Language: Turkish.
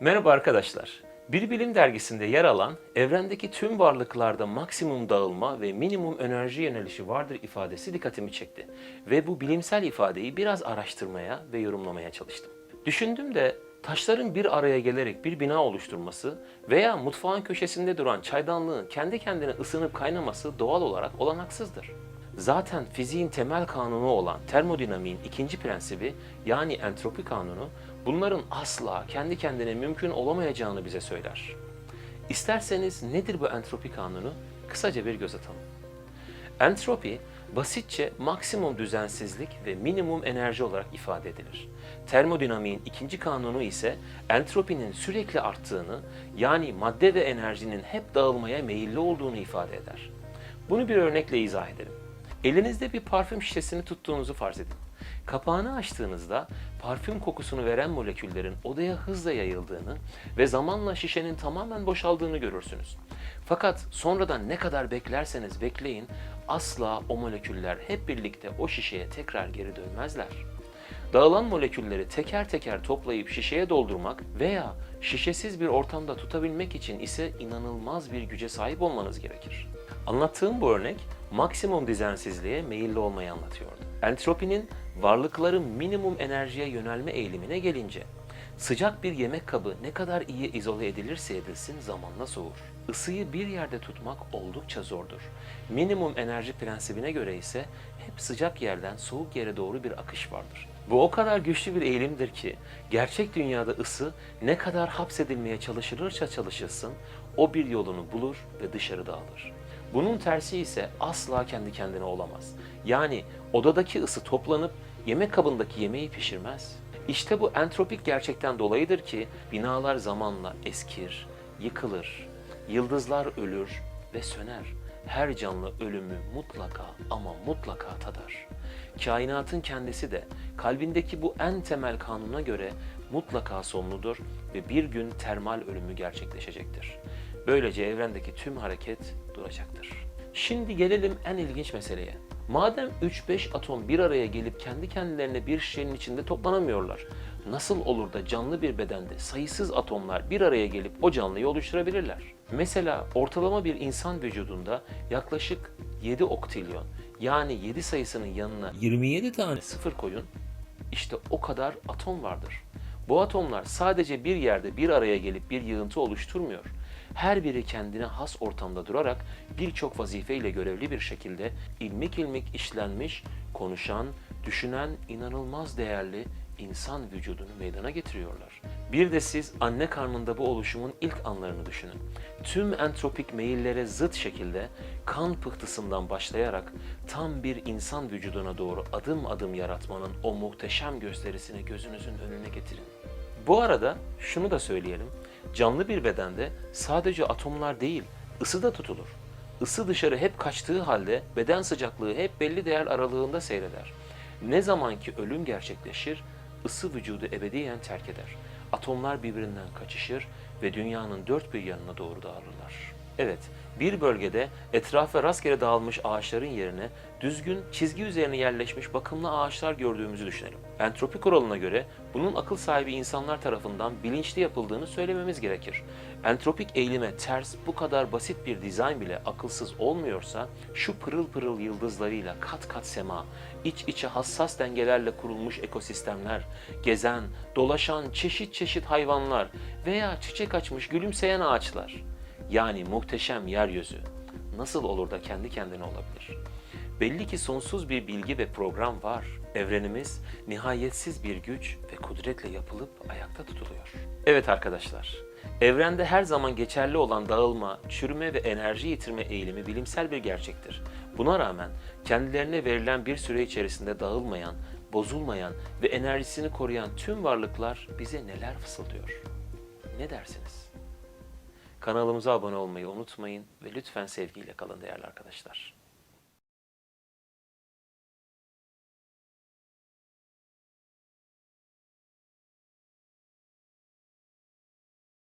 Merhaba arkadaşlar. Bir bilim dergisinde yer alan evrendeki tüm varlıklarda maksimum dağılma ve minimum enerji yönelişi vardır ifadesi dikkatimi çekti. Ve bu bilimsel ifadeyi biraz araştırmaya ve yorumlamaya çalıştım. Düşündüm de taşların bir araya gelerek bir bina oluşturması veya mutfağın köşesinde duran çaydanlığın kendi kendine ısınıp kaynaması doğal olarak olanaksızdır. Zaten fiziğin temel kanunu olan termodinamiğin ikinci prensibi yani entropi kanunu bunların asla kendi kendine mümkün olamayacağını bize söyler. İsterseniz nedir bu entropi kanunu? Kısaca bir göz atalım. Entropi basitçe maksimum düzensizlik ve minimum enerji olarak ifade edilir. Termodinamiğin ikinci kanunu ise entropinin sürekli arttığını yani madde ve enerjinin hep dağılmaya meyilli olduğunu ifade eder. Bunu bir örnekle izah edelim. Elinizde bir parfüm şişesini tuttuğunuzu farz edin. Kapağını açtığınızda parfüm kokusunu veren moleküllerin odaya hızla yayıldığını ve zamanla şişenin tamamen boşaldığını görürsünüz. Fakat sonradan ne kadar beklerseniz bekleyin asla o moleküller hep birlikte o şişeye tekrar geri dönmezler. Dağılan molekülleri teker teker toplayıp şişeye doldurmak veya şişesiz bir ortamda tutabilmek için ise inanılmaz bir güce sahip olmanız gerekir. Anlattığım bu örnek maksimum düzensizliğe meyilli olmayı anlatıyordu. Entropinin varlıkların minimum enerjiye yönelme eğilimine gelince sıcak bir yemek kabı ne kadar iyi izole edilirse edilsin zamanla soğur. Isıyı bir yerde tutmak oldukça zordur. Minimum enerji prensibine göre ise hep sıcak yerden soğuk yere doğru bir akış vardır. Bu o kadar güçlü bir eğilimdir ki gerçek dünyada ısı ne kadar hapsedilmeye çalışılırsa çalışılsın o bir yolunu bulur ve dışarı dağılır. Bunun tersi ise asla kendi kendine olamaz. Yani odadaki ısı toplanıp yemek kabındaki yemeği pişirmez. İşte bu entropik gerçekten dolayıdır ki binalar zamanla eskir, yıkılır, yıldızlar ölür ve söner. Her canlı ölümü mutlaka ama mutlaka tadar. Kainatın kendisi de kalbindeki bu en temel kanuna göre mutlaka sonludur ve bir gün termal ölümü gerçekleşecektir. Böylece evrendeki tüm hareket duracaktır. Şimdi gelelim en ilginç meseleye. Madem 3-5 atom bir araya gelip kendi kendilerine bir şişenin içinde toplanamıyorlar, nasıl olur da canlı bir bedende sayısız atomlar bir araya gelip o canlıyı oluşturabilirler? Mesela ortalama bir insan vücudunda yaklaşık 7 oktilyon yani 7 sayısının yanına 27 tane sıfır koyun işte o kadar atom vardır. Bu atomlar sadece bir yerde bir araya gelip bir yığıntı oluşturmuyor. Her biri kendine has ortamda durarak birçok vazifeyle görevli bir şekilde ilmik ilmik işlenmiş, konuşan, düşünen inanılmaz değerli insan vücudunu meydana getiriyorlar. Bir de siz anne karnında bu oluşumun ilk anlarını düşünün. Tüm entropik meyillere zıt şekilde kan pıhtısından başlayarak tam bir insan vücuduna doğru adım adım yaratmanın o muhteşem gösterisini gözünüzün önüne getirin. Bu arada şunu da söyleyelim. Canlı bir bedende sadece atomlar değil, ısı da tutulur. Isı dışarı hep kaçtığı halde beden sıcaklığı hep belli değer aralığında seyreder. Ne zaman ki ölüm gerçekleşir, ısı vücudu ebediyen terk eder. Atomlar birbirinden kaçışır ve dünyanın dört bir yanına doğru dağılırlar. Evet, bir bölgede etrafa rastgele dağılmış ağaçların yerine düzgün, çizgi üzerine yerleşmiş bakımlı ağaçlar gördüğümüzü düşünelim. Entropi kuralına göre bunun akıl sahibi insanlar tarafından bilinçli yapıldığını söylememiz gerekir. Entropik eğilime ters bu kadar basit bir dizayn bile akılsız olmuyorsa şu pırıl pırıl yıldızlarıyla kat kat sema, iç içe hassas dengelerle kurulmuş ekosistemler, gezen, dolaşan çeşit çeşit hayvanlar veya çiçek açmış gülümseyen ağaçlar yani muhteşem yeryüzü nasıl olur da kendi kendine olabilir? Belli ki sonsuz bir bilgi ve program var. Evrenimiz nihayetsiz bir güç ve kudretle yapılıp ayakta tutuluyor. Evet arkadaşlar, evrende her zaman geçerli olan dağılma, çürüme ve enerji yitirme eğilimi bilimsel bir gerçektir. Buna rağmen kendilerine verilen bir süre içerisinde dağılmayan, bozulmayan ve enerjisini koruyan tüm varlıklar bize neler fısıldıyor? Ne dersiniz? Kanalımıza abone olmayı unutmayın ve lütfen sevgiyle kalın değerli arkadaşlar.